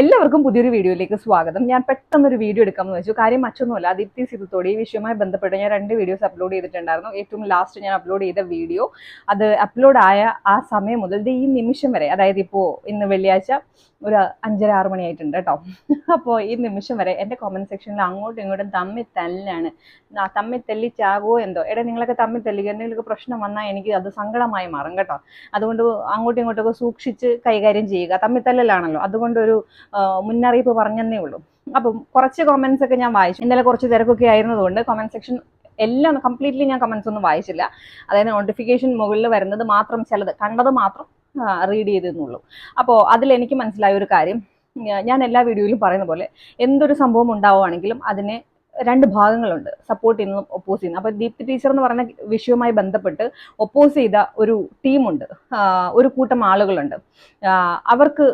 എല്ലാവർക്കും പുതിയൊരു വീഡിയോയിലേക്ക് സ്വാഗതം. ഞാൻ പെട്ടെന്നൊരു വീഡിയോ എടുക്കാമെന്ന് വെച്ചു. കാര്യം മറ്റൊന്നുമല്ല അതിപ്തി സിദ്ധത്തോട് ഈ വിഷയവുമായി ബന്ധപ്പെട്ട് ഞാൻ രണ്ട് വീഡിയോസ് അപ്ലോഡ് ചെയ്തിട്ടുണ്ടായിരുന്നു. ഏറ്റവും ലാസ്റ്റ് ഞാൻ അപ്ലോഡ് ചെയ്ത വീഡിയോ. അത് അപ്ലോഡ് ആയ ആ സമയം മുതൽ ഈ നിമിഷം വരെ അതായത് ഇപ്പോൾ ഇന്ന് വെള്ളിയാഴ്ച ഒരു അഞ്ചര ആറ് മണിയായിട്ടുണ്ട് കേട്ടോ. അപ്പോൾ ഈ നിമിഷം വരെ എന്റെ കോമന്റ് സെക്ഷനിൽ അങ്ങോട്ടും ഇങ്ങോട്ടും തമ്മിൽ തല്ലാണ്. തമ്മിൽ തല്ലി എന്തോ? എടാ നിങ്ങളൊക്കെ തമ്മിൽ തല്ലി എന്തെങ്കിലുമൊക്കെ പ്രശ്നം വന്നാൽ എനിക്ക് അത് സങ്കടമായി മാറും കേട്ടോ. അതുകൊണ്ട് അങ്ങോട്ടും ഇങ്ങോട്ടൊക്കെ സൂക്ഷിച്ച് കൈകാര്യം ചെയ്യുക. തമ്മിൽ തല്ലലാണല്ലോ അതുകൊണ്ടൊരു മുന്നറിയിപ്പ് പറഞ്ഞെന്നേ ഉള്ളൂ. അപ്പം കുറച്ച് കോമൻസ് ഒക്കെ ഞാൻ വായിച്ചു. ഇന്നലെ കുറച്ച് തിരക്കൊക്കെ ആയിരുന്നതുകൊണ്ട് കമന്റ് സെക്ഷൻ എല്ലാം കംപ്ലീറ്റ്ലി ഞാൻ കമൻസ് ഒന്നും വായിച്ചില്ല. അതായത് നോട്ടിഫിക്കേഷൻ മുകളിൽ വരുന്നത് മാത്രം ചിലത് കണ്ടത് മാത്രം റീഡ് ചെയ്തെന്നുള്ളൂ. അപ്പോൾ അതിൽ എനിക്ക് മനസ്സിലായ ഒരു കാര്യം ഞാൻ എല്ലാ വീഡിയോയിലും പറയുന്ന പോലെ എന്തൊരു സംഭവം ഉണ്ടാവുകയാണെങ്കിലും അതിനെ രണ്ട് ഭാഗങ്ങളുണ്ട്. സപ്പോർട്ട് ചെയ്യുന്നതും ഒപ്പോസ് ചെയ്യുന്നതും. അപ്പോൾ ദീപ്തി ടീച്ചർ എന്ന് പറഞ്ഞ വിഷയവുമായി ബന്ധപ്പെട്ട് ഒപ്പോസ് ചെയ്ത ഒരു ടീമുണ്ട് ഒരു കൂട്ടം ആളുകളുണ്ട്. അവർക്ക്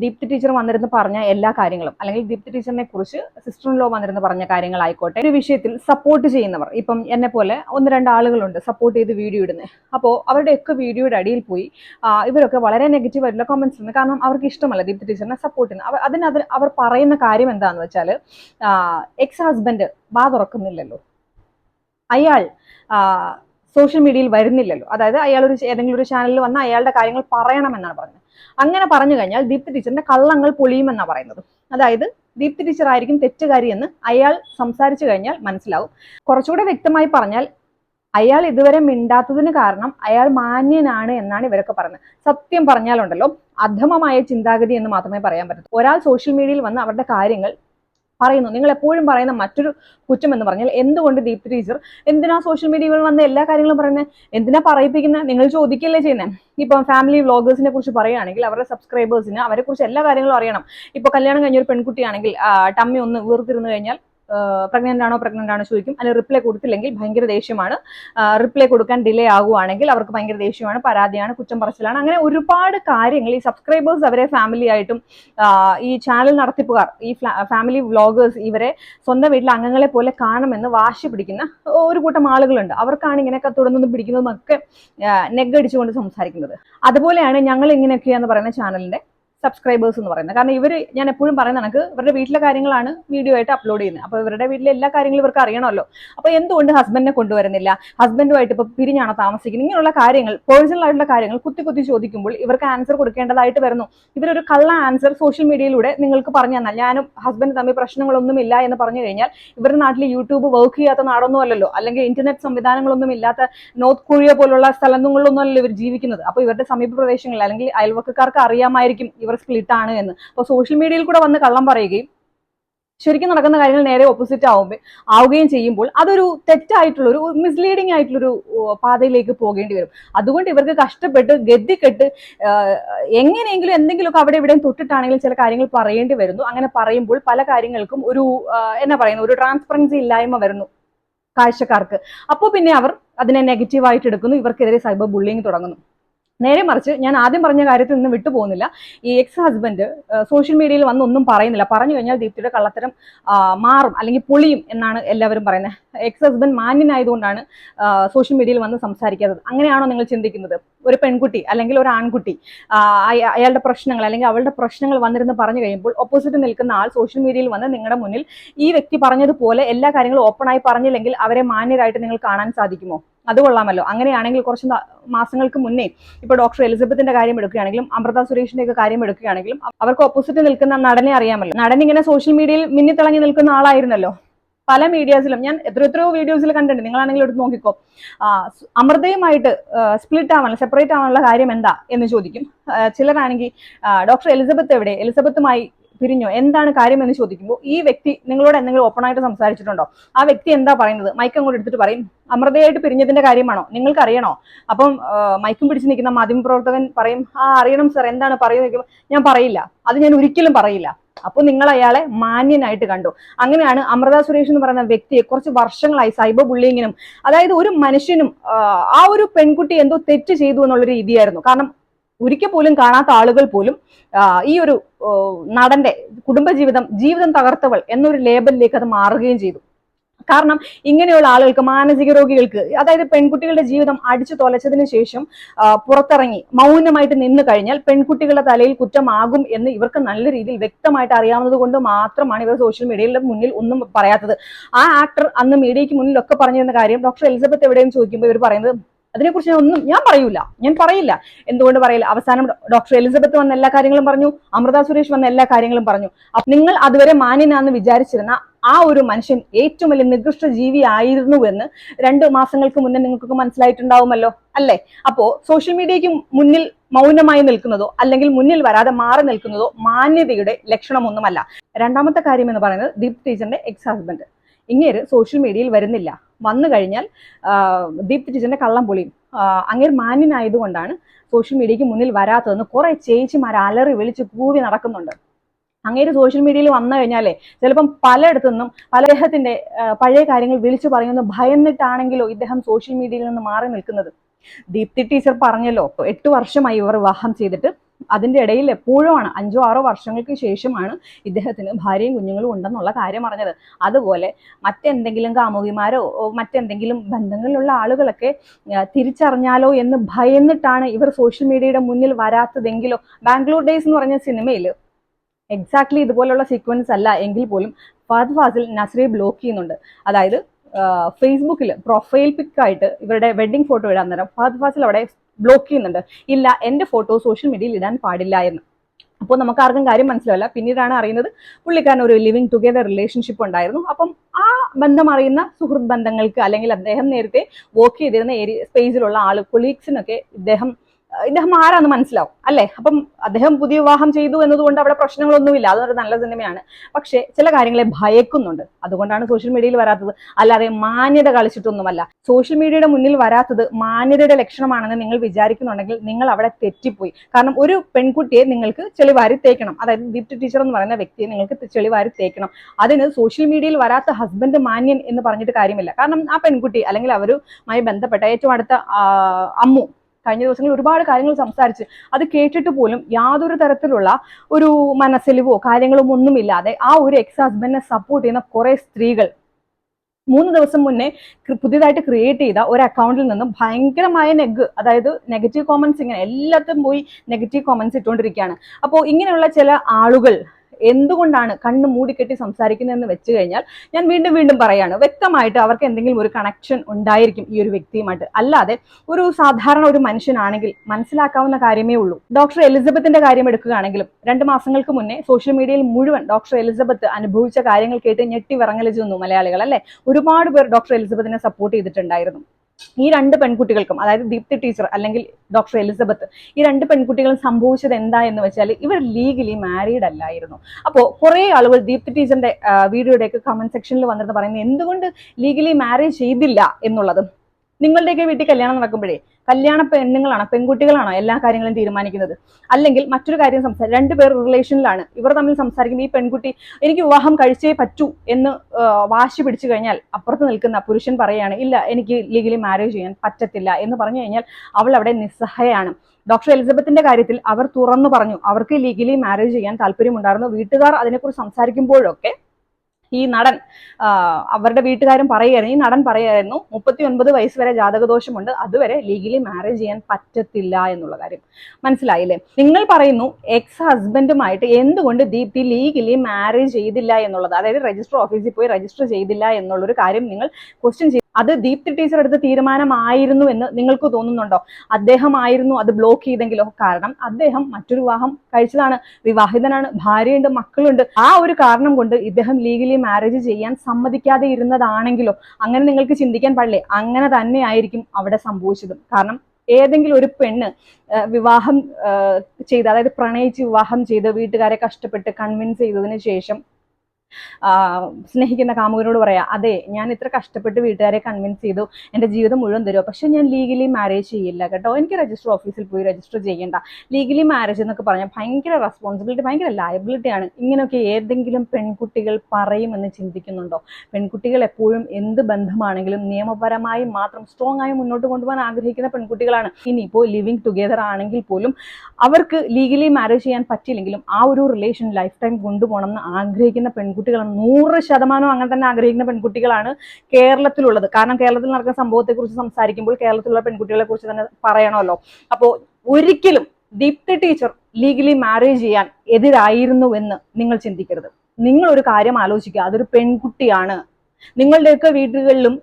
ദീപ്തി ടീച്ചർ വന്നിരുന്ന് പറഞ്ഞ എല്ലാ കാര്യങ്ങളും അല്ലെങ്കിൽ ദീപ്തി ടീച്ചറിനെ കുറിച്ച് സിസ്റ്റർ ലോ വന്നിരുന്ന് പറഞ്ഞ കാര്യങ്ങളായിക്കോട്ടെ. ഒരു വിഷയത്തിൽ സപ്പോർട്ട് ചെയ്യുന്നവർ ഇപ്പം എന്നെ പോലെ ഒന്ന് രണ്ട് ആളുകളുണ്ട് സപ്പോർട്ട് ചെയ്ത് വീഡിയോ ഇടുന്നത് അപ്പോൾ അവരുടെയൊക്കെ വീഡിയോയുടെ അടിയിൽ പോയി ഇവരൊക്കെ വളരെ നെഗറ്റീവ് ആയിട്ടുള്ള കമന്റ്സ് ഉണ്ട് കാരണം അവർക്ക് ഇഷ്ടമല്ല ദീപ്തി ടീച്ചറിനെ സപ്പോർട്ട് ചെയ്യുന്നത്. അതിന് അവർ അവർ പറയുന്ന കാര്യം എന്താണെന്ന് വെച്ചാൽ എക്സ് ഹസ്ബൻഡ് ബാ തുറക്കുന്നില്ലല്ലോ. അയാൾ സോഷ്യൽ മീഡിയയിൽ വരുന്നില്ലല്ലോ. അതായത് അയാൾ ഒരു ഏതെങ്കിലും ഒരു ചാനലിൽ വന്ന് അയാളുടെ കാര്യങ്ങൾ പറയണമെന്നാണ് പറഞ്ഞത്. അങ്ങനെ പറഞ്ഞു കഴിഞ്ഞാൽ ദീപ്തി ടീച്ചറിന്റെ കള്ളങ്ങൾ പൊളിയുമെന്നാണ് പറയുന്നത്. അതായത് ദീപ്തി ടീച്ചർ ആയിരിക്കും തെറ്റുകാരി എന്ന് അയാൾ സംസാരിച്ചു കഴിഞ്ഞാൽ മനസ്സിലാവും. കുറച്ചുകൂടെ വ്യക്തമായി പറഞ്ഞാൽ അയാൾ ഇതുവരെ മിണ്ടാത്തതിന് കാരണം അയാൾ മാന്യനാണ് എന്നാണ് ഇവരൊക്കെ പറയുന്നത്. സത്യം പറഞ്ഞാലുണ്ടല്ലോ അധമമായ ചിന്താഗതി എന്ന് മാത്രമേ പറയാൻ പറ്റൂ ഒരാൾ സോഷ്യൽ മീഡിയയിൽ വന്ന് അവരുടെ കാര്യങ്ങൾ പറയുന്നു. നിങ്ങൾ എപ്പോഴും പറയുന്ന മറ്റൊരു കുറ്റം എന്ന് പറഞ്ഞാൽ എന്തുകൊണ്ട് ദീപ്തി ടീച്ചർ എന്തിനാ സോഷ്യൽ മീഡിയയിൽ വന്ന എല്ലാ കാര്യങ്ങളും പറയുന്നത് എന്തിനാ പറയിപ്പിക്കുന്നത് നിങ്ങൾ ചോദിക്കല്ലേ ചെയ്യുന്നത് ഇപ്പം ഫാമിലി വ്ളോഗേഴ്സിനെ കുറിച്ച് പറയുകയാണെങ്കിൽ അവരുടെ സബ്സ്ക്രൈബേഴ്സിന് അവരെ കുറിച്ച് എല്ലാ കാര്യങ്ങളും അറിയണം. ഇപ്പൊ കല്യാണം കഴിഞ്ഞ ഒരു പെൺകുട്ടിയാണെങ്കിൽ ടമ്മി ഒന്ന് വീർത്തിരുന്നു കഴിഞ്ഞാൽ പ്രഗ്നന്റ് ആണോ ആണോ ചോദിക്കും. അതിന് റിപ്ലൈ കൊടുത്തില്ലെങ്കിൽ ഭയങ്കര ദേഷ്യമാണ്. റിപ്ലൈ കൊടുക്കാൻ ഡിലേ ആകുവാണെങ്കിൽ അവർക്ക് ഭയങ്കര ദേഷ്യമാണ് പരാതിയാണ് കുറ്റം പറച്ചിലാണ്. അങ്ങനെ ഒരുപാട് കാര്യങ്ങൾ ഈ സബ്സ്ക്രൈബേഴ്സ് അവരെ ഫാമിലി ആയിട്ടും ഈ ചാനൽ നടത്തിപ്പുകാർ ഈ ഫാമിലി വ്ളോഗേഴ്സ് ഇവരെ സ്വന്തം വീട്ടിലെ അംഗങ്ങളെ പോലെ കാണുമെന്ന് വാശി പിടിക്കുന്ന ഒരു കൂട്ടം ആളുകളുണ്ട്. അവർക്കാണ് ഇങ്ങനെയൊക്കെ തുടർന്നും പിടിക്കുന്നതും ഒക്കെ നെഗടിച്ചുകൊണ്ട് സംസാരിക്കുന്നത്. അതുപോലെയാണ് ഞങ്ങൾ ഇങ്ങനെയൊക്കെയാന്ന് പറയുന്ന ചാനലിന്റെ സബ്സ്ക്രൈബേഴ്സ് എന്ന് പറയുന്നത്. കാരണം ഇവർ ഞാൻ എപ്പോഴും പറയുന്ന കണക്ക് ഇവരുടെ വീട്ടിലെ കാര്യങ്ങളാണ് വീഡിയോ ആയിട്ട് അപ്ലോഡ് ചെയ്യുന്നത്. അപ്പോൾ ഇവരുടെ വീട്ടിലെ എല്ലാ കാര്യങ്ങളും ഇവർക്ക് അറിയണമല്ലോ. അപ്പോൾ എന്തുകൊണ്ട് ഹസ്ബൻഡിനെ കൊണ്ടുവരുന്നില്ല? ഹസ്ബൻഡുമായിട്ട് ഇപ്പോൾ പിരിഞ്ഞാണോ താമസിക്കുന്നത്? ഇങ്ങനെയുള്ള കാര്യങ്ങൾ പേഴ്സണൽ ആയിട്ടുള്ള കാര്യങ്ങൾ കുത്തി കുത്തി ചോദിക്കുമ്പോൾ ഇവർക്ക് ആൻസർ കൊടുക്കേണ്ടതായിട്ട് വരുന്നു. ഇവരൊരു കള്ള ആൻസർ സോഷ്യൽ മീഡിയയിലൂടെ നിങ്ങൾക്ക് പറഞ്ഞു തന്നാൽ ഞാനും ഹസ്ബൻഡ് തമ്മിൽ പ്രശ്നങ്ങളൊന്നുമില്ല എന്ന് പറഞ്ഞു കഴിഞ്ഞാൽ ഇവരുടെ നാട്ടിൽ യൂട്യൂബ് വർക്ക് ചെയ്യാത്ത നാടൊന്നും അല്ലല്ലോ. അല്ലെങ്കിൽ ഇന്റർനെറ്റ് സംവിധാനങ്ങളൊന്നും ഇല്ലാത്ത നോർത്ത് കൊറിയ പോലുള്ള സ്ഥലങ്ങളിലൊന്നും അല്ലല്ലോ ഇവർ ജീവിക്കുന്നത്. അപ്പോൾ ഇവരുടെ സമീപ പ്രദേശങ്ങളിൽ അല്ലെങ്കിൽ അയൽവക്കക്കാർക്ക് അറിയാമായിരിക്കും ഇവർ സ്പ്ലിറ്റ് ആണ് എന്ന്. അപ്പോൾ സോഷ്യൽ മീഡിയയിൽ കൂടെ വന്ന് കള്ളം പറയുകയും ശരിക്കും നടക്കുന്ന കാര്യങ്ങൾ നേരെ ഓപ്പോസിറ്റ് ആവുമ്പോൾ ആവുകയും ചെയ്യുമ്പോൾ അതൊരു തെറ്റായിട്ടുള്ള ഒരു മിസ്ലീഡിംഗ് ആയിട്ടുള്ളൊരു പാതയിലേക്ക് പോകേണ്ടി വരും. അതുകൊണ്ട് ഇവർക്ക് കഷ്ടപ്പെട്ട് ഗതിക്കെട്ട് എങ്ങനെയെങ്കിലും എന്തെങ്കിലുമൊക്കെ അവിടെ ഇവിടെയും തൊട്ടിട്ടാണെങ്കിലും ചില കാര്യങ്ങൾ പറയേണ്ടി വരുന്നു. അങ്ങനെ പറയുമ്പോൾ പല കാര്യങ്ങൾക്കും ഒരു എന്നാ പറയുന്നത്? ഒരു ട്രാൻസ്പെറൻസി ഇല്ലായ്മ വരുന്നു കാഴ്ചക്കാർക്ക്. അപ്പോൾ പിന്നെ അവർ അതിനെ നെഗറ്റീവായിട്ട് എടുക്കുന്നു. ഇവർക്കെതിരെ സൈബർ ബുള്ളിങ് തുടങ്ങുന്നു. നേരെ മറിച്ച് ഞാൻ ആദ്യം പറഞ്ഞ കാര്യത്തിൽ നിന്ന് വിട്ടുപോകുന്നില്ല ഈ എക്സ് ഹസ്ബൻഡ് സോഷ്യൽ മീഡിയയിൽ വന്ന് ഒന്നും പറയുന്നില്ല. പറഞ്ഞു കഴിഞ്ഞാൽ ദീപ്തിയുടെ കള്ളത്തരം മാറും അല്ലെങ്കിൽ പൊളിയും എന്നാണ് എല്ലാവരും പറയുന്നത്. എക്സ് ഹസ്ബൻഡ് മാന്യനായതുകൊണ്ടാണ് സോഷ്യൽ മീഡിയയിൽ വന്ന് സംസാരിക്കാത്തത്. അങ്ങനെയാണോ നിങ്ങൾ ചിന്തിക്കുന്നത്? ഒരു പെൺകുട്ടി അല്ലെങ്കിൽ ഒരു ആൺകുട്ടി അയാളുടെ പ്രശ്നങ്ങൾ അല്ലെങ്കിൽ അവളുടെ പ്രശ്നങ്ങൾ വന്നിരുന്ന് പറഞ്ഞു കഴിയുമ്പോൾ ഓപ്പോസിറ്റ് നിൽക്കുന്ന ആൾ സോഷ്യൽ മീഡിയയിൽ വന്ന് നിങ്ങളുടെ മുന്നിൽ ഈ വ്യക്തി പറഞ്ഞതുപോലെ എല്ലാ കാര്യങ്ങളും ഓപ്പണായി പറഞ്ഞില്ലെങ്കിൽ അവരെ മാന്യരായിട്ട് നിങ്ങൾ കാണാൻ സാധിക്കുമോ? അത് കൊള്ളാമല്ലോ. അങ്ങനെയാണെങ്കിൽ കുറച്ച് മാസങ്ങൾക്ക് മുന്നേ ഇപ്പോൾ ഡോക്ടർ എലിസബത്തിന്റെ കാര്യം എടുക്കുകയാണെങ്കിലും അമൃത സുരേഷിന്റെ ഒക്കെ കാര്യം എടുക്കുകയാണെങ്കിലും അവർക്ക് ഓപ്പോസിറ്റ് നിൽക്കുന്ന നടനെ അറിയാമല്ലോ. നടൻ ഇങ്ങനെ സോഷ്യൽ മീഡിയയിൽ മിന്നിത്തിളങ്ങി നിൽക്കുന്ന ആളായിരുന്നല്ലോ. പല മീഡിയാസിലും ഞാൻ എത്ര എത്രയോ വീഡിയോസിൽ കണ്ടിട്ടുണ്ട്. നിങ്ങളാണെങ്കിലും എടുത്ത് നോക്കിക്കോ. അമൃതയുമായിട്ട് സ്പ്ലിറ്റ് ആവാനുള്ള സെപ്പറേറ്റ് ആവാനുള്ള കാര്യം എന്താ എന്ന് ചോദിക്കും. ചിലരാണെങ്കിൽ ഡോക്ടർ എലിസബത്ത് എവിടെ? എലിസബത്തുമായി പിരിഞ്ഞോ? എന്താണ് കാര്യം എന്ന് ചോദിക്കുമ്പോൾ ഈ വ്യക്തി നിങ്ങളോട് എന്തെങ്കിലും ഓപ്പൺ ആയിട്ട് സംസാരിച്ചിട്ടുണ്ടോ? ആ വ്യക്തി എന്താ പറയുന്നത്? മൈക്ക് അങ്ങോട്ട് എടുത്തിട്ട് പറയും അമൃതയായിട്ട് പിരിഞ്ഞതിന്റെ കാര്യമാണോ? നിങ്ങൾക്ക് അറിയണോ അപ്പം മൈക്കും പിടിച്ച് നിൽക്കുന്ന മാധ്യമപ്രവർത്തകൻ പറയും ആ അറിയണം സർ എന്താണ് പറയുന്നത്? ഞാൻ പറയില്ല. അത് ഞാൻ ഒരിക്കലും പറയില്ല. അപ്പോൾ നിങ്ങൾ അയാളെ മാന്യനായിട്ട് കണ്ടു. അങ്ങനെയാണ് അമൃത സുരേഷ് എന്ന് പറയുന്ന വ്യക്തിയെ കുറച്ച് വർഷങ്ങളായി സൈബർ ബുള്ളിങ്ങിനും അതായത് ഒരു മനുഷ്യനും ആ, ഒരു പെൺകുട്ടി എന്തോ തെറ്റ് ചെയ്തു എന്നുള്ള രീതിയായിരുന്നു. കാരണം ഒരിക്കൽ പോലും കാണാത്ത ആളുകൾ പോലും ഈ ഒരു നടന്റെ കുടുംബജീവിതം ജീവിതം തകർത്തവൾ എന്നൊരു ലേബലിലേക്ക് അത് മാറുകയും ചെയ്തു. കാരണം ഇങ്ങനെയുള്ള ആളുകൾക്ക് മാനസിക രോഗികൾക്ക് അതായത് പെൺകുട്ടികളുടെ ജീവിതം അടിച്ചു തൊലച്ചതിന് ശേഷം പുറത്തിറങ്ങി മൗനമായിട്ട് നിന്ന് കഴിഞ്ഞാൽ പെൺകുട്ടികളുടെ തലയിൽ കുറ്റമാകും എന്ന് ഇവർക്ക് നല്ല രീതിയിൽ വ്യക്തമായിട്ട് അറിയാവുന്നത് കൊണ്ട് മാത്രമാണ് ഇവർ സോഷ്യൽ മീഡിയയുടെ മുന്നിൽ ഒന്നും പറയാത്തത്. ആ ആക്ടർ അന്ന് മീഡിയയ്ക്ക് മുന്നിലൊക്കെ പറഞ്ഞിരുന്ന കാര്യം ഡോക്ടർ എലിസബത്ത് എവിടെയും ചോദിക്കുമ്പോൾ ഇവർ പറയുന്നത് അതിനെക്കുറിച്ച് ഞാൻ ഒന്നും ഞാൻ പറയൂല. ഞാൻ പറയില്ല. എന്തുകൊണ്ട് പറയില്ല? അവസാനം ഡോക്ടർ എലിസബത്ത് വന്ന എല്ലാ കാര്യങ്ങളും പറഞ്ഞു. അമൃത സുരേഷ് വന്ന എല്ലാ കാര്യങ്ങളും പറഞ്ഞു. അപ്പൊ നിങ്ങൾ അതുവരെ മാന്യനാന്ന് വിചാരിച്ചിരുന്ന ആ ഒരു മനുഷ്യൻ ഏറ്റവും വലിയ നികൃഷ്ട ജീവി ആയിരുന്നു എന്ന് രണ്ട് മാസങ്ങൾക്ക് മുന്നേ നിങ്ങൾക്കൊക്കെ മനസ്സിലായിട്ടുണ്ടാവുമല്ലോ? അല്ലേ? അപ്പോ സോഷ്യൽ മീഡിയയ്ക്ക് മുന്നിൽ മൗനമായി നിൽക്കുന്നതോ അല്ലെങ്കിൽ മുന്നിൽ വരാതെ മാറി നിൽക്കുന്നതോ മാന്യതയുടെ ലക്ഷണമൊന്നുമല്ല. രണ്ടാമത്തെ കാര്യം എന്ന് പറയുന്നത് ദീപ് ടീച്ചറിന്റെ എക്സ് ഹസ്ബൻഡ് ഇങ്ങേര് സോഷ്യൽ മീഡിയയിൽ വരുന്നില്ല. വന്നു കഴിഞ്ഞാൽ ദീപ്തി ടീച്ചറിന്റെ കള്ളം പൊളിയും. അങ്ങേര് മാന്യനായതുകൊണ്ടാണ് സോഷ്യൽ മീഡിയയ്ക്ക് മുന്നിൽ വരാത്തതെന്ന് കുറെ ചേച്ചിമാർ അലറി വിളിച്ച് കൂവി നടക്കുന്നുണ്ട്. അങ്ങേര് സോഷ്യൽ മീഡിയയിൽ വന്നു കഴിഞ്ഞാലേ ചിലപ്പം പലയിടത്തു നിന്നും പലദ്ദേഹത്തിന്റെ പഴയ കാര്യങ്ങൾ വിളിച്ചു പറയുന്നു ഭയന്നിട്ടാണെങ്കിലോ ഇദ്ദേഹം സോഷ്യൽ മീഡിയയിൽ നിന്ന് മാറി നിൽക്കുന്നത്. ദീപ്തി ടീച്ചർ പറഞ്ഞല്ലോ എട്ട് വർഷമായി ഇവർ വിവാഹം ചെയ്തിട്ട് അതിന്റെ ഇടയിൽ എപ്പോഴുമാണ് അഞ്ചോ ആറോ വർഷങ്ങൾക്ക് ശേഷമാണ് ഇദ്ദേഹത്തിന് ഭാര്യയും കുഞ്ഞുങ്ങളും ഉണ്ടെന്നുള്ള കാര്യം അറിഞ്ഞത്. അതുപോലെ മറ്റെന്തെങ്കിലും കാമുകിമാരോ മറ്റെന്തെങ്കിലും ബന്ധങ്ങളിലുള്ള ആളുകളൊക്കെ തിരിച്ചറിഞ്ഞാലോ എന്ന് ഭയന്നിട്ടാണ് ഇവർ സോഷ്യൽ മീഡിയയുടെ മുന്നിൽ വരാത്തതെങ്കിലോ? ബാംഗ്ലൂർ ഡേയ്സ് എന്ന് പറഞ്ഞ സിനിമയിൽ എക്സാക്ട്ലി ഇതുപോലുള്ള സീക്വൻസ് അല്ല. എങ്കിൽ പോലും ഫഹദ് ഫാസിൽ നസ്രിയെ ബ്ലോക്ക് ചെയ്യുന്നുണ്ട്. അതായത് ഫേസ്ബുക്കിൽ പ്രൊഫൈൽ പിക്കായിട്ട് ഇവരുടെ വെഡിങ് ഫോട്ടോ ഇടാൻ നേരം ഫഹദ് ഫാസിൽ അവിടെ ബ്ലോക്ക് ചെയ്യുന്നുണ്ട്. ഇല്ല എന്റെ ഫോട്ടോ സോഷ്യൽ മീഡിയയിൽ ഇടാൻ പാടില്ലായിരുന്നു അപ്പോൾ നമുക്ക് ആർക്കും കാര്യം മനസ്സിലാവില്ല. പിന്നീടാണ് അറിയുന്നത് പുള്ളിക്കാരൻ ഒരു ലിവിങ് ടുഗെദർ റിലേഷൻഷിപ്പ് ഉണ്ടായിരുന്നു. അപ്പം ആ ബന്ധം അറിയുന്ന സുഹൃത്ത് ബന്ധങ്ങൾക്ക് അല്ലെങ്കിൽ അദ്ദേഹം നേരത്തെ വർക്ക് ചെയ്തിരുന്ന ഏരിയ സ്പേസിലുള്ള ആൾ കൊളീഗ്സിനൊക്കെ ഇദ്ദേഹം ഇദ്ദേഹം ആരാന്ന് മനസ്സിലാവും അല്ലേ? അപ്പം അദ്ദേഹം പുതിയ വിവാഹം ചെയ്തു എന്നതുകൊണ്ട് അവിടെ പ്രശ്നങ്ങളൊന്നുമില്ല. അതൊരു നല്ല സിനിമയാണ്. പക്ഷേ ചില കാര്യങ്ങളെ ഭയക്കുന്നുണ്ട്. അതുകൊണ്ടാണ് സോഷ്യൽ മീഡിയയിൽ വരാത്തത്. അല്ലാതെ മാന്യത കളിച്ചിട്ടൊന്നുമല്ല. സോഷ്യൽ മീഡിയയുടെ മുന്നിൽ വരാത്തത് മാന്യതയുടെ ലക്ഷണമാണെന്ന് നിങ്ങൾ വിചാരിക്കുന്നുണ്ടെങ്കിൽ നിങ്ങൾ അവിടെ തെറ്റിപ്പോയി. കാരണം ഒരു പെൺകുട്ടിയെ നിങ്ങൾക്ക് ചെളിവാരി തേക്കണം. അതായത് ദീപ്തി ടീച്ചർ എന്ന് പറയുന്ന വ്യക്തിയെ നിങ്ങൾക്ക് ചെളിവാരി തേക്കണം. അതിന് സോഷ്യൽ മീഡിയയിൽ വരാത്ത ഹസ്ബൻഡ് മാന്യൻ എന്ന് പറഞ്ഞിട്ട് കാര്യമില്ല. കാരണം ആ പെൺകുട്ടി അല്ലെങ്കിൽ അവരുമായി ബന്ധപ്പെട്ട ഏറ്റവും അടുത്ത അമ്മു കഴിഞ്ഞ ദിവസങ്ങളിൽ ഒരുപാട് കാര്യങ്ങൾ സംസാരിച്ച് അത് കേട്ടിട്ട് പോലും യാതൊരു തരത്തിലുള്ള ഒരു മനസ്സലിവോ കാര്യങ്ങളും ഒന്നുമില്ലാതെ ആ ഒരു എക്സ് ഹസ്ബൻഡിനെ സപ്പോർട്ട് ചെയ്യുന്ന കുറെ സ്ത്രീകൾ മൂന്ന് ദിവസം മുന്നേ പുതിയതായിട്ട് ക്രിയേറ്റ് ചെയ്ത ഒരു അക്കൗണ്ടിൽ നിന്നും ഭയങ്കരമായ നെഗ് അതായത് നെഗറ്റീവ് കോമൻസ് ഇങ്ങനെ എല്ലാത്തും പോയി നെഗറ്റീവ് കോമൻസ് ഇട്ടുകൊണ്ടിരിക്കുകയാണ് അപ്പോൾ ഇങ്ങനെയുള്ള ചില ആളുകൾ എന്തുകൊണ്ടാണ് കണ്ണ് മൂടിക്കെട്ടി സംസാരിക്കുന്നതെന്ന് വെച്ച് കഴിഞ്ഞാൽ ഞാൻ വീണ്ടും വീണ്ടും പറയാണ് വ്യക്തമായിട്ട് അവർക്ക് എന്തെങ്കിലും ഒരു കണക്ഷൻ ഉണ്ടായിരിക്കും ഈ ഒരു വ്യക്തിയുമായിട്ട്. അല്ലാതെ ഒരു സാധാരണ ഒരു മനുഷ്യനാണെങ്കിൽ മനസ്സിലാക്കാവുന്ന കാര്യമേ ഉള്ളൂ. ഡോക്ടർ എലിസബത്തിന്റെ കാര്യം എടുക്കുകയാണെങ്കിലും രണ്ട് മാസങ്ങൾക്ക് മുന്നേ സോഷ്യൽ മീഡിയയിൽ മുഴുവൻ ഡോക്ടർ എലിസബത്ത് അനുഭവിച്ച കാര്യങ്ങൾ കേട്ട് ഞെട്ടി വിറങ്ങലിച്ചു നിന്നു മലയാളികൾ അല്ലെ? ഒരുപാട് പേർ ഡോക്ടർ എലിസബത്തിനെ സപ്പോർട്ട് ചെയ്തിട്ടുണ്ടായിരുന്നു. ഈ രണ്ട് പെൺകുട്ടികൾക്കും അതായത് ദീപ്തി ടീച്ചർ അല്ലെങ്കിൽ ഡോക്ടർ എലിസബത്ത് ഈ രണ്ട് പെൺകുട്ടികളും സംഭവിച്ചത് എന്താ എന്ന് വെച്ചാൽ ഇവർ ലീഗലി മാരീഡ് അല്ലായിരുന്നു. അപ്പോൾ കുറെ ആളുകൾ ദീപ്തി ടീച്ചറിന്റെ വീഡിയോയുടെയൊക്കെ കമന്റ് സെക്ഷനിൽ വന്നിട്ട് പറയുന്നത് എന്തുകൊണ്ട് ലീഗലി മാരേജ് ചെയ്തില്ല എന്നുള്ളത്. നിങ്ങളുടെയൊക്കെ വീട്ടിൽ കല്യാണം നടക്കുമ്പോഴേ കല്യാണ പെണ്ണുങ്ങളാണോ പെൺകുട്ടികളാണോ എല്ലാ കാര്യങ്ങളും തീരുമാനിക്കുന്നത്. അല്ലെങ്കിൽ മറ്റൊരു കാര്യം സംസാരിക്കും രണ്ടുപേർ റിലേഷനിലാണ് ഇവർ തമ്മിൽ സംസാരിക്കുമ്പോൾ ഈ പെൺകുട്ടി എനിക്ക് വിവാഹം കഴിച്ചേ പറ്റൂ എന്ന് വാശി പിടിച്ചു കഴിഞ്ഞാൽ അപ്പുറത്ത് നിൽക്കുന്ന പുരുഷൻ പറയുകയാണ് ഇല്ല എനിക്ക് ലീഗലി മാരേജ് ചെയ്യാൻ പറ്റത്തില്ല എന്ന് പറഞ്ഞു കഴിഞ്ഞാൽ അവൾ അവിടെ നിസ്സഹായാണ്. ഡോക്ടർ എലിസബത്തിന്റെ കാര്യത്തിൽ അവർ തുറന്നു പറഞ്ഞു അവർക്ക് ലീഗലി മാരേജ് ചെയ്യാൻ താല്പര്യമുണ്ടായിരുന്നു. വീട്ടുകാർ അതിനെക്കുറിച്ച് സംസാരിക്കുമ്പോഴൊക്കെ ഈ നടൻ അവരുടെ വീട്ടുകാരും പറയുകയായിരുന്നു ഈ നടൻ പറയുമായിരുന്നു മുപ്പത്തി ഒൻപത് വയസ്സ് വരെ ജാതകദോഷമുണ്ട് അതുവരെ ലീഗലി മാരേജ് ചെയ്യാൻ പറ്റത്തില്ല എന്നുള്ള കാര്യം. മനസ്സിലായില്ലേ? നിങ്ങൾ പറയുന്നു എക്സ് ഹസ്ബൻഡുമായിട്ട് എന്തുകൊണ്ട് ദീപ്തി ലീഗലി മാരേജ് ചെയ്തില്ല എന്നുള്ളത് അതായത് രജിസ്റ്റർ ഓഫീസിൽ പോയി രജിസ്റ്റർ ചെയ്തില്ല എന്നുള്ളൊരു കാര്യം നിങ്ങൾ ക്വസ്റ്റ്യൻ അത് ദീപ്തി ടീച്ചർ എടുത്ത തീരുമാനമായിരുന്നു എന്ന് നിങ്ങൾക്ക് തോന്നുന്നുണ്ടോ? അദ്ദേഹമായിരുന്നു അത് ബ്ലോക്ക് ചെയ്തെങ്കിലോ? കാരണം അദ്ദേഹം മറ്റൊരു വിവാഹം കഴിച്ചതാണ്. വിവാഹിതനാണ് ഭാര്യയുണ്ട് മക്കളുണ്ട്. ആ ഒരു കാരണം കൊണ്ട് ഇദ്ദേഹം ലീഗലി മാരേജ് ചെയ്യാൻ സമ്മതിക്കാതെ ഇരുന്നതാണെങ്കിലോ? അങ്ങനെ നിങ്ങൾക്ക് ചിന്തിക്കാൻ പാടില്ലേ? അങ്ങനെ തന്നെ ആയിരിക്കും അവിടെ സംഭവിച്ചതും. കാരണം ഏതെങ്കിലും ഒരു പെണ്ണ് വിവാഹം ചെയ്ത് അതായത് പ്രണയിച്ച് വിവാഹം ചെയ്ത് വീട്ടുകാരെ കഷ്ടപ്പെട്ട് കൺവിൻസ് ചെയ്തതിന് ശേഷം സ്നേഹിക്കുന്ന കാമുകരോട് പറയാം അതെ ഞാൻ ഇത്ര കഷ്ടപ്പെട്ട് വീട്ടുകാരെ കൺവിൻസ് ചെയ്തു. എന്റെ ജീവിതം മുഴുവൻ തരുമോ പക്ഷെ ഞാൻ ലീഗലി മാരേജ് ചെയ്യില്ല കേട്ടോ. എനിക്ക് രജിസ്റ്റർ ഓഫീസിൽ പോയി രജിസ്റ്റർ ചെയ്യേണ്ട. ലീഗലി മാരേജ് എന്നൊക്കെ പറഞ്ഞാൽ ഭയങ്കര റെസ്പോൺസിബിലിറ്റി ഭയങ്കര ലയബിലിറ്റിയാണ് ഇങ്ങനെയൊക്കെ ഏതെങ്കിലും പെൺകുട്ടികൾ പറയുമെന്ന് ചിന്തിക്കുന്നുണ്ടോ? പെൺകുട്ടികൾ എപ്പോഴും എന്ത് ബന്ധമാണെങ്കിലും നിയമപരമായി മാത്രം സ്ട്രോങ് ആയി മുന്നോട്ട് കൊണ്ടുപോകാൻ ആഗ്രഹിക്കുന്ന പെൺകുട്ടികളാണ്. ഇനിയിപ്പോൾ ലിവിങ് ടുഗെദർ ആണെങ്കിൽ പോലും അവർക്ക് ലീഗലി മാരേജ് ചെയ്യാൻ പറ്റിയില്ലെങ്കിലും ആ ഒരു റിലേഷൻ ലൈഫ് ടൈം കൊണ്ടുപോകണം എന്ന് ആഗ്രഹിക്കുന്ന പെൺകുട്ടി പെൺകുട്ടികളാണ്. നൂറ് ശതമാനം അങ്ങനെ തന്നെ ആഗ്രഹിക്കുന്ന പെൺകുട്ടികളാണ് കേരളത്തിലുള്ളത്. കാരണം കേരളത്തിൽ നടക്കുന്ന സംഭവത്തെക്കുറിച്ച് സംസാരിക്കുമ്പോൾ കേരളത്തിലുള്ള പെൺകുട്ടികളെ കുറിച്ച് തന്നെ പറയണമല്ലോ. അപ്പോൾ ഒരിക്കലും ദീപ്തി ടീച്ചർ ലീഗലി മാരേജ് ചെയ്യാൻ എതിരായിരുന്നു എന്ന് നിങ്ങൾ ചിന്തിക്കരുത്. നിങ്ങൾ ഒരു കാര്യം ആലോചിക്കുക. അതൊരു പെൺകുട്ടിയാണ്. നിങ്ങളുടെയൊക്കെ വീടുകളിലും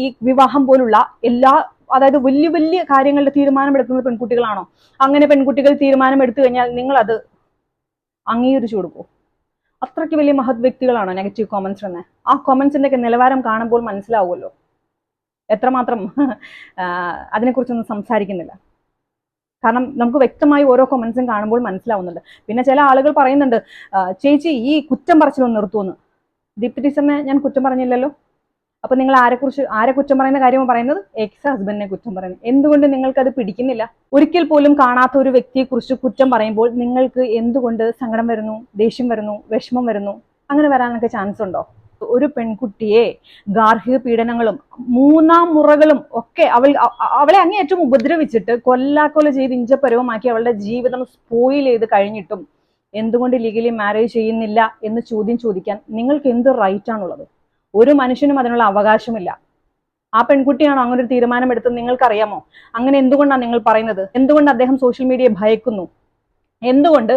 ഈ വിവാഹം പോലുള്ള എല്ലാ അതായത് വലിയ വലിയ കാര്യങ്ങളുടെ തീരുമാനമെടുക്കുന്നത് പെൺകുട്ടികളാണോ? അങ്ങനെ പെൺകുട്ടികൾ തീരുമാനമെടുത്തു കഴിഞ്ഞാൽ നിങ്ങൾ അത് അംഗീകരിച്ചു കൊടുക്കുമോ അത്രയ്ക്ക് വലിയ മഹത് വ്യക്തികളാണോ നെഗറ്റീവ് കോമൻസ് തന്നെ ആ കോമൻസിന്റെ ഒക്കെ നിലവാരം കാണുമ്പോൾ മനസ്സിലാവുമല്ലോ. എത്രമാത്രം അതിനെക്കുറിച്ചൊന്നും സംസാരിക്കുന്നില്ല. കാരണം നമുക്ക് വ്യക്തമായി ഓരോ കൊമൻസും കാണുമ്പോൾ മനസ്സിലാവുന്നുണ്ട്. പിന്നെ ചില ആളുകൾ പറയുന്നുണ്ട് ചേച്ചി ഈ കുറ്റം പറച്ചിലൊന്ന് നിർത്തുമെന്ന് ദീപ്തി ടീച്ചറിനെ ഞാൻ കുറ്റം പറഞ്ഞില്ലല്ലോ. അപ്പൊ നിങ്ങൾ ആരെ കുറിച്ച് ആരെ കുറ്റം പറയുന്ന കാര്യം പറയുന്നത്? എക്സ് ഹസ്ബൻഡിനെ കുറ്റം പറയുന്നത്. എന്തുകൊണ്ട് നിങ്ങൾക്ക് അത് പിടിക്കുന്നില്ല? ഒരിക്കൽ പോലും കാണാത്ത ഒരു വ്യക്തിയെ കുറിച്ച് കുറ്റം പറയുമ്പോൾ നിങ്ങൾക്ക് എന്തുകൊണ്ട് സങ്കടം വരുന്നു ദേഷ്യം വരുന്നു വിഷമം വരുന്നു? അങ്ങനെ വരാനൊക്കെ ചാൻസ് ഉണ്ടോ? ഒരു പെൺകുട്ടിയെ ഗാർഹിക പീഡനങ്ങളും മൂന്നാം മുറകളും ഒക്കെ അവൾ അവളെ അങ്ങേയറ്റം ഉപദ്രവിച്ചിട്ട് കൊല്ലാക്കൊല ചെയ്ത് ഇഞ്ചപ്പരവുമാക്കി അവളുടെ ജീവിതം സ്പോയിൽ ചെയ്ത് കഴിഞ്ഞിട്ടും എന്തുകൊണ്ട് ലീഗലി മാരേജ് ചെയ്യുന്നില്ല എന്ന് ചോദ്യം ചോദിക്കാൻ നിങ്ങൾക്ക് എന്ത് റൈറ്റ് ആണുള്ളത്? ഒരു മനുഷ്യനും അതിനുള്ള അവകാശമില്ല. ആ പെൺകുട്ടിയാണോ അങ്ങനെ ഒരു തീരുമാനമെടുത്തത് നിങ്ങൾക്കറിയാമോ? അങ്ങനെ എന്തുകൊണ്ടാണ് നിങ്ങൾ പറയുന്നത്? എന്തുകൊണ്ട് അദ്ദേഹം സോഷ്യൽ മീഡിയയെ ഭയക്കുന്നു? എന്തുകൊണ്ട്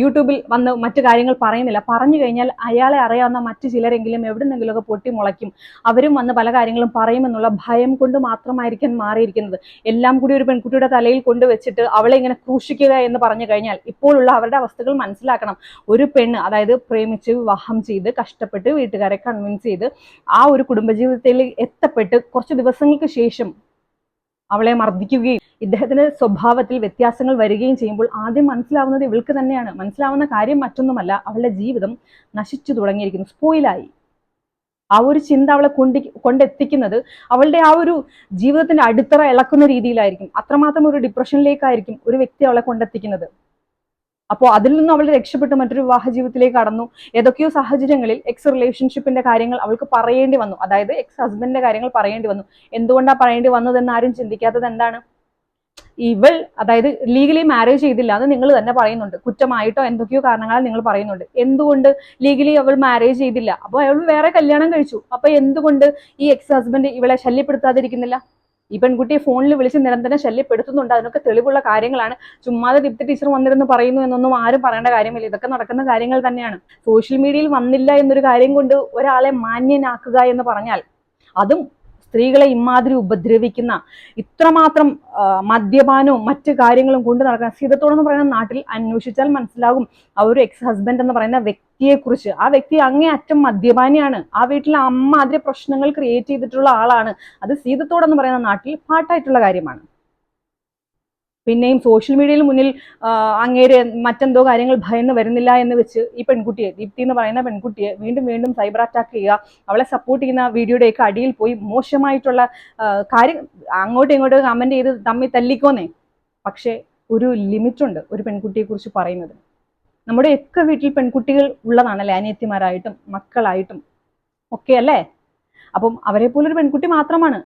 യൂട്യൂബിൽ വന്ന് മറ്റു കാര്യങ്ങൾ പറയുന്നില്ല? പറഞ്ഞു കഴിഞ്ഞാൽ അയാളെ അറിയാവുന്ന മറ്റു ചിലരെങ്കിലും എവിടുന്നെങ്കിലുമൊക്കെ പൊട്ടി മുളയ്ക്കും അവരും വന്ന് പല കാര്യങ്ങളും പറയുമെന്നുള്ള ഭയം കൊണ്ട് മാത്രമായിരിക്കാൻ മാറിയിരിക്കുന്നത്. എല്ലാം കൂടി ഒരു പെൺകുട്ടിയുടെ തലയിൽ കൊണ്ടുവച്ചിട്ട് അവളെ ഇങ്ങനെ ക്രൂശിക്കുക എന്ന് പറഞ്ഞു കഴിഞ്ഞാൽ ഇപ്പോഴുള്ള അവരുടെ അവസ്ഥകൾ മനസ്സിലാക്കണം. ഒരു പെണ്ണ് അതായത് പ്രേമിച്ച് വിവാഹം ചെയ്ത് കഷ്ടപ്പെട്ട് വീട്ടുകാരെ കൺവിൻസ് ചെയ്ത് ആ ഒരു കുടുംബജീവിതത്തിൽ എത്തപ്പെട്ട് കുറച്ച് ദിവസങ്ങൾക്ക് ശേഷം അവളെ മർദ്ദിക്കുകയും ഇദ്ദേഹത്തിന്റെ സ്വഭാവത്തിൽ വ്യത്യാസങ്ങൾ വരികയും ചെയ്യുമ്പോൾ ആദ്യം മനസ്സിലാവുന്നത് ഇവൾക്ക് തന്നെയാണ്. മനസ്സിലാവുന്ന കാര്യം മറ്റൊന്നുമല്ല അവളുടെ ജീവിതം നശിച്ചു തുടങ്ങിയിരിക്കുന്നു. സ്പോയിലായി ആ ഒരു ചിന്ത അവളെ കൊണ്ടി കൊണ്ടെത്തിക്കുന്നത് അവളുടെ ആ ഒരു ജീവിതത്തിന്റെ അടിത്തറ ഇളക്കുന്ന രീതിയിലായിരിക്കും. അത്രമാത്രം ഒരു ഡിപ്രഷനിലേക്കായിരിക്കും ഒരു വ്യക്തി അവളെ കൊണ്ടെത്തിക്കുന്നത്. അപ്പോൾ അതിൽ നിന്ന് അവൾ രക്ഷപ്പെട്ട് മറ്റൊരു വിവാഹ ജീവിതത്തിലേക്ക് കടന്നു. ഏതൊക്കെയോ സാഹചര്യങ്ങളിൽ എക്സ് റിലേഷൻഷിപ്പിന്റെ കാര്യങ്ങൾ അവൾക്ക് പറയേണ്ടി വന്നു. അതായത് എക്സ് ഹസ്ബൻഡിന്റെ കാര്യങ്ങൾ പറയേണ്ടി വന്നു. എന്തുകൊണ്ടാണ് പറയേണ്ടി വന്നതെന്ന് ആരും ചിന്തിക്കാത്തത് എന്താണ്? ഇവൾ അതായത് ലീഗലി മാരേജ് ചെയ്തില്ല എന്ന് നിങ്ങൾ തന്നെ പറയുന്നുണ്ട്. കുറ്റമായിട്ടോ എന്തൊക്കെയോ കാരണങ്ങളാൽ നിങ്ങൾ പറയുന്നുണ്ട്. എന്തുകൊണ്ട് ലീഗലി അവൾ മാരേജ് ചെയ്തില്ല? അപ്പോൾ അവൾ വേറെ കല്യാണം കഴിച്ചു. അപ്പോൾ എന്തുകൊണ്ട് ഈ എക്സ് ഹസ്ബൻഡ് ഇവളെ ശല്യപ്പെടുത്താതിരിക്കുന്നില്ല? ഈ പെൺകുട്ടിയെ ഫോണിൽ വിളിച്ച് നിരന്തരം ശല്യപ്പെടുത്തുന്നുണ്ട്. അതിനൊക്കെ തെളിവുള്ള കാര്യങ്ങളാണ്. ചുമ്മാതെ ദീപ്തി ടീച്ചർ വന്നിരുന്ന് പറയുന്നു എന്നൊന്നും ആരും പറയേണ്ട കാര്യമില്ല. ഇതൊക്കെ നടക്കുന്ന കാര്യങ്ങൾ തന്നെയാണ്. സോഷ്യൽ മീഡിയയിൽ വന്നില്ല എന്നൊരു കാര്യം കൊണ്ട് ഒരാളെ മാന്യനാക്കുക എന്ന് പറഞ്ഞാൽ അതും സ്ത്രീകളെ ഇമാതിരി ഉപദ്രവിക്കുന്ന ഇത്രമാത്രം മദ്യപാനവും മറ്റു കാര്യങ്ങളും കൊണ്ട് നടക്കുന്ന സീതത്തോടെന്ന് പറയുന്ന നാട്ടിൽ അന്വേഷിച്ചാൽ മനസ്സിലാകും ആ ഒരു എക്സ് ഹസ്ബൻഡ് എന്ന് പറയുന്ന വ്യക്തിയെ കുറിച്ച് ആ വ്യക്തി അങ്ങേ അറ്റം മദ്യപാനിയാണ്. ആ വീട്ടിൽ അമ്മാതിരി പ്രശ്നങ്ങൾ ക്രിയേറ്റ് ചെയ്തിട്ടുള്ള ആളാണ്. അത് സീതത്തോടെന്ന് പറയുന്ന നാട്ടിൽ പാട്ടായിട്ടുള്ള കാര്യമാണ്. പിന്നെയും സോഷ്യൽ മീഡിയയിൽ മുന്നിൽ അങ്ങേര് മറ്റെന്തോ കാര്യങ്ങൾ ഭയന്ന് വരുന്നില്ല എന്ന് വെച്ച് ഈ പെൺകുട്ടിയെ ദീപ്തി എന്ന് പറയുന്ന പെൺകുട്ടിയെ വീണ്ടും വീണ്ടും സൈബർ അറ്റാക്ക് ചെയ്യുക അവളെ സപ്പോർട്ട് ചെയ്യുന്ന വീഡിയോയുടെയൊക്കെ അടിയിൽ പോയി മോശമായിട്ടുള്ള കാര്യം അങ്ങോട്ടും ഇങ്ങോട്ടും കമന്റ് ചെയ്ത് തമ്മിൽ തല്ലിക്കോന്നേ. പക്ഷേ ഒരു ലിമിറ്റുണ്ട് ഒരു പെൺകുട്ടിയെക്കുറിച്ച് പറയുന്നത്. നമ്മുടെ ഒക്കെ വീട്ടിൽ പെൺകുട്ടികൾ ഉള്ളതാണല്ലേ അനിയത്തിമാരായിട്ടും മക്കളായിട്ടും ഒക്കെ അല്ലേ? അപ്പം അവരെ പോലൊരു പെൺകുട്ടി മാത്രമാണ്.